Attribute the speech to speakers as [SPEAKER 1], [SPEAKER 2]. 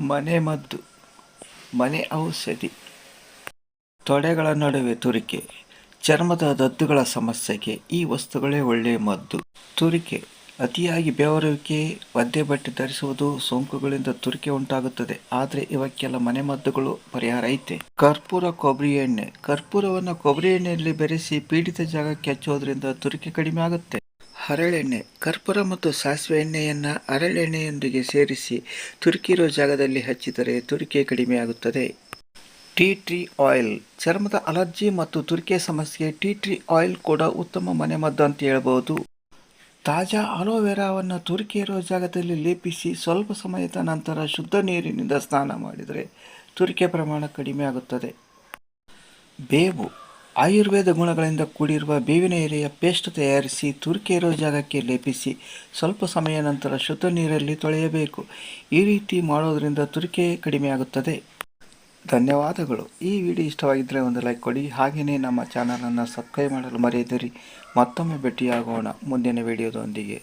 [SPEAKER 1] ಮನೆಮದ್ದು ಮನೆ ಔಷಧಿ. ತೊಡೆಗಳ ನಡುವೆ ತುರಿಕೆ, ಚರ್ಮದ ದದ್ದುಗಳ ಸಮಸ್ಯೆಗೆ ಈ ವಸ್ತುಗಳೇ ಒಳ್ಳೆಯ ಮದ್ದು. ತುರಿಕೆ, ಅತಿಯಾಗಿ ಬೆವರುವಿಕೆ, ಒದ್ದೆ ಬಟ್ಟೆ ಧರಿಸುವುದು ಸೋಂಕುಗಳಿಂದ ತುರಿಕೆ ಉಂಟಾಗುತ್ತದೆ, ಆದರೆ ಇವಕ್ಕೆಲ್ಲ ಮನೆಮದ್ದುಗಳು ಪರಿಹಾರ ಐತೆ. ಕರ್ಪೂರ ಕೊಬ್ಬರಿ ಎಣ್ಣೆ, ಕರ್ಪೂರವನ್ನು ಕೊಬ್ಬರಿ ಎಣ್ಣೆಯಲ್ಲಿ ಬೆರೆಸಿ ಪೀಡಿತ ಜಾಗಕ್ಕೆ ಹಚ್ಚೋದ್ರಿಂದ ತುರಿಕೆ ಕಡಿಮೆ ಆಗುತ್ತೆ. ಹರಳೆಣ್ಣೆ, ಕರ್ಪೂರ ಮತ್ತು ಸಾಸಿವೆ ಎಣ್ಣೆಯನ್ನು ಹರಳೆಣ್ಣೆಯೊಂದಿಗೆ ಸೇರಿಸಿ ತುರಿಕಿರೋ ಜಾಗದಲ್ಲಿ ಹಚ್ಚಿದರೆ ತುರಿಕೆ ಕಡಿಮೆಯಾಗುತ್ತದೆ ಟೀ ಟ್ರೀ ಆಯಿಲ್, ಚರ್ಮದ ಅಲರ್ಜಿ ಮತ್ತು ತುರಿಕೆ ಸಮಸ್ಯೆಗೆ ಟೀ ಟ್ರೀ ಆಯಿಲ್ ಕೂಡ ಉತ್ತಮ ಮನೆಮದ್ದು ಅಂತ ಹೇಳಬಹುದು ತಾಜಾ ಅಲೋವೆರಾವನ್ನು ತುರಿಕೆ ಇರೋ ಜಾಗದಲ್ಲಿ ಲೇಪಿಸಿ ಸ್ವಲ್ಪ ಸಮಯದ ನಂತರ ಶುದ್ಧ ನೀರಿನಿಂದ ಸ್ನಾನ ಮಾಡಿದರೆ ತುರಿಕೆ ಪ್ರಮಾಣ ಕಡಿಮೆ ಆಗುತ್ತದೆ. ಬೇವು ಆಯುರ್ವೇದ ಗುಣಗಳಿಂದ ಕೂಡಿರುವ ಬೇವಿನ ಎಲೆಯ ಪೇಸ್ಟ್ ತಯಾರಿಸಿ ತುರಿಕೆ ಇರೋ ಜಾಗಕ್ಕೆ ಲೇಪಿಸಿ ಸ್ವಲ್ಪ ಸಮಯ ನಂತರ ಶುದ್ಧ ನೀರಲ್ಲಿ ತೊಳೆಯಬೇಕು. ಈ ರೀತಿ ಮಾಡೋದರಿಂದ ತುರಿಕೆ ಕಡಿಮೆಯಾಗುತ್ತದೆ ಧನ್ಯವಾದಗಳು. ಈ ವಿಡಿಯೋ ಇಷ್ಟವಾಗಿದ್ದರೆ ಒಂದು ಲೈಕ್ ಕೊಡಿ. ಹಾಗೆಯೇ ನಮ್ಮ ಚಾನಲನ್ನು ಸಬ್ಸ್ಕ್ರೈಬ್ ಮಾಡಲು ಮರೆಯದಿರಿ. ಮತ್ತೊಮ್ಮೆ ಭೇಟಿಯಾಗೋಣ ಮುಂದಿನ ವಿಡಿಯೋದೊಂದಿಗೆ.